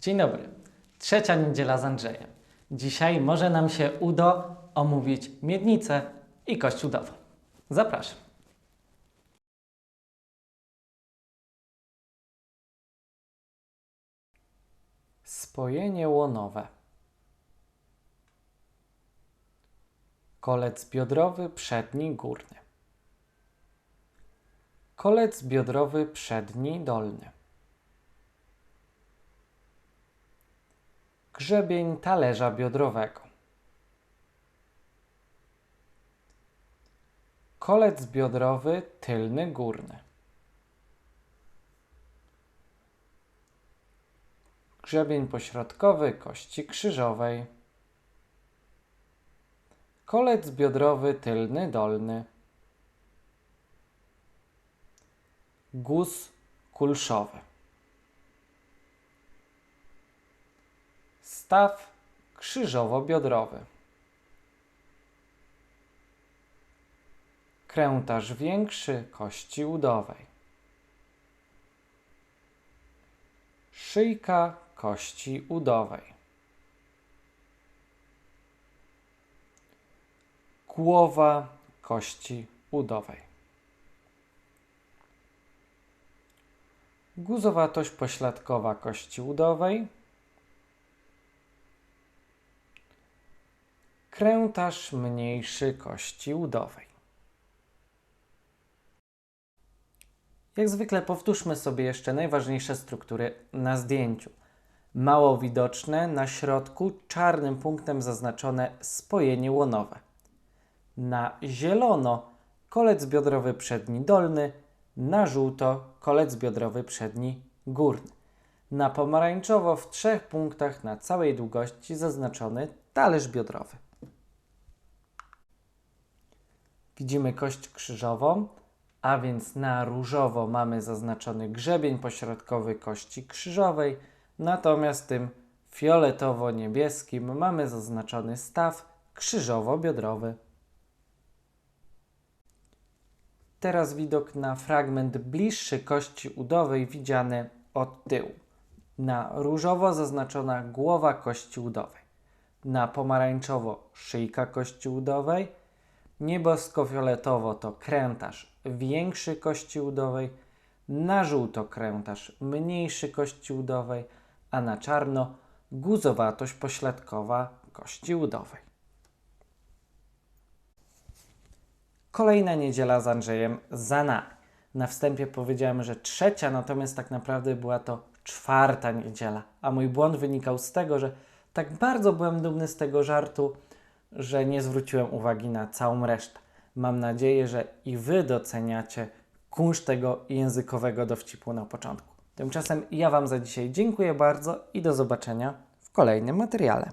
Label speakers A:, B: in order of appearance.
A: Dzień dobry. Trzecia niedziela z Andrzejem. Dzisiaj może nam się uda omówić miednicę i kość udową. Zapraszam. Spojenie łonowe. Kolec biodrowy przedni górny. Kolec biodrowy przedni dolny. Grzebień talerza biodrowego. Kolec biodrowy tylny górny. Grzebień pośrodkowy kości krzyżowej. Kolec biodrowy tylny dolny. Guz kulszowy. Staw krzyżowo-biodrowy. Krętarz większy kości udowej. Szyjka kości udowej. Głowa kości udowej. Guzowatość pośladkowa kości udowej. Krętarz mniejszy kości udowej. Jak zwykle powtórzmy sobie jeszcze najważniejsze struktury na zdjęciu. Mało widoczne, na środku czarnym punktem zaznaczone spojenie łonowe. Na zielono kolec biodrowy przedni dolny, na żółto kolec biodrowy przedni górny. Na pomarańczowo w trzech punktach na całej długości zaznaczony talerz biodrowy. Widzimy kość krzyżową, a więc na różowo mamy zaznaczony grzebień pośrodkowy kości krzyżowej, natomiast tym fioletowo-niebieskim mamy zaznaczony staw krzyżowo-biodrowy. Teraz widok na fragment bliższy kości udowej widziany od tyłu. Na różowo zaznaczona głowa kości udowej. Na pomarańczowo szyjka kości udowej. Niebiesko-fioletowo to krętarz większy kości udowej. Na żółto krętarz mniejszy kości udowej, a na czarno guzowatość pośladkowa kości udowej. Kolejna niedziela z Andrzejem za nami. Na wstępie powiedziałem, że trzecia, natomiast tak naprawdę była to czwarta niedziela. A mój błąd wynikał z tego, że tak bardzo byłem dumny z tego żartu, że nie zwróciłem uwagi na całą resztę. Mam nadzieję, że i Wy doceniacie kunszt tego językowego dowcipu na początku. Tymczasem ja Wam za dzisiaj dziękuję bardzo i do zobaczenia w kolejnym materiale.